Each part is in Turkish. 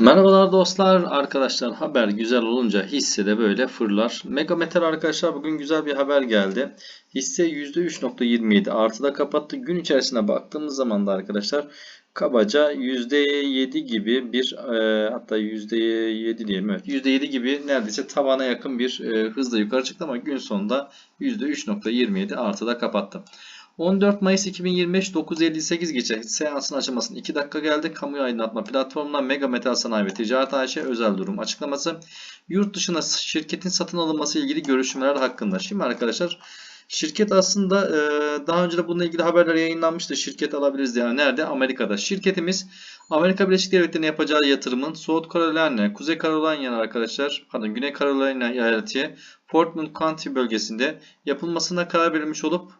Merhabalar dostlar, arkadaşlar haber güzel olunca hisse de böyle fırlar. Megameter arkadaşlar bugün güzel bir haber geldi. Hisse %3.27 artıda kapattı. Gün içerisine baktığımız zaman da arkadaşlar kabaca %7 gibi bir e, hatta %7 diyelim evet %7 gibi neredeyse tavana yakın bir e, hızla yukarı çıktı ama gün sonunda %3.27 artıda kapattı. 14 Mayıs 2025 9.58 geçe seansın açılmasının 2 dakika geldi. Kamuya aydınlatma platformundan Mega Metal Sanayi ve Ticaret AŞ özel durum açıklaması. Yurt dışına şirketin satın alınması ilgili görüşmeler hakkında. Şimdi arkadaşlar şirket aslında e, daha önce de bununla ilgili haberler yayınlanmıştı. Şirket alabiliriz diye. Nerede? Amerika'da. Şirketimiz Amerika Birleşik Devletleri'ne yapacağı yatırımın South Carolina, Kuzey Carolina arkadaşlar, pardon Güney Carolina eyaleti Portland County bölgesinde yapılmasına karar verilmiş olup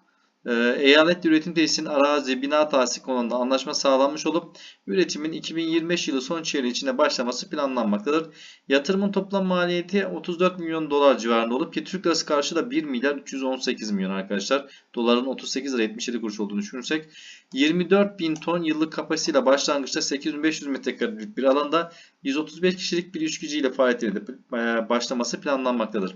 Eyalet üretim tesisinin arazi, bina tahsis konularında anlaşma sağlanmış olup üretimin 2025 yılı son çeyreği içinde başlaması planlanmaktadır. Yatırımın toplam maliyeti 34 milyon dolar civarında olup ki Türk lirası karşı da 1 milyar 318 milyon arkadaşlar. Doların 38 lira 77 kuruş olduğunu düşünürsek 24 bin ton yıllık kapasiteyle başlangıçta 8500 metrekarelik bir alanda 135 kişilik bir iş gücüyle faaliyetine başlaması planlanmaktadır.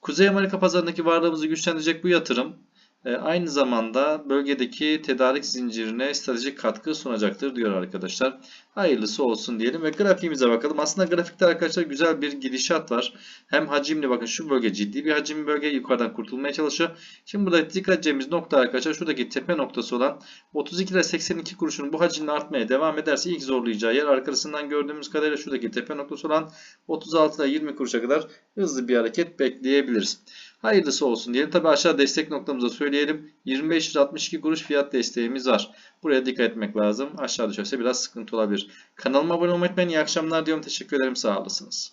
Kuzey Amerika pazarındaki varlığımızı güçlendirecek bu yatırım e, aynı zamanda bölgedeki tedarik zincirine stratejik katkı sunacaktır diyor arkadaşlar. Hayırlısı olsun diyelim ve grafiğimize bakalım. Aslında grafikte arkadaşlar güzel bir gidişat var. Hem hacimli bakın şu bölge ciddi bir hacimli bölge yukarıdan kurtulmaya çalışıyor. Şimdi burada dikkat edeceğimiz nokta arkadaşlar şuradaki tepe noktası olan 32 lira 82 kuruşun bu hacimle artmaya devam ederse ilk zorlayacağı yer arkasından gördüğümüz kadarıyla şuradaki tepe noktası olan 36 lira 20 kuruşa kadar hızlı bir hareket bekleyebiliriz. Hayırlısı olsun diyelim. Tabi aşağı destek noktamıza söyleyelim. 2562 kuruş fiyat desteğimiz var. Buraya dikkat etmek lazım. Aşağı düşerse biraz sıkıntı olabilir. Kanalıma abone olmayı unutmayın. İyi akşamlar diyorum. Teşekkür ederim. Sağ olasınız.